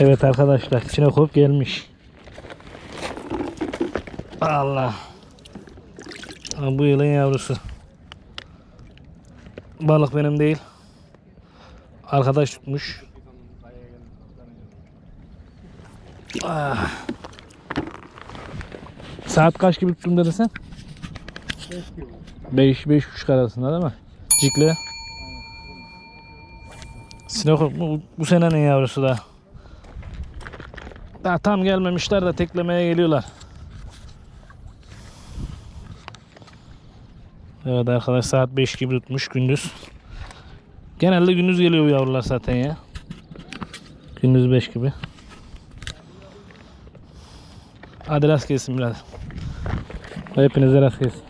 Evet arkadaşlar Çinekop gelmiş. Allah. Bu yılın yavrusu. Balık benim değil. Arkadaş tutmuş. Ah. Saat kaç gibi tuttum dedin sen? 5 5 buçuk arasında değil mi? Cikle. Sinekop bu, bu senenin yavrusu da. Daha tam gelmemişler de teklemeye geliyorlar. Evet arkadaş saat 5 gibi tutmuş gündüz. Genelde gündüz geliyor bu yavrular zaten ya. Gündüz 5 gibi. Hadi rast gelsin birader. Hepinize rast gelsin.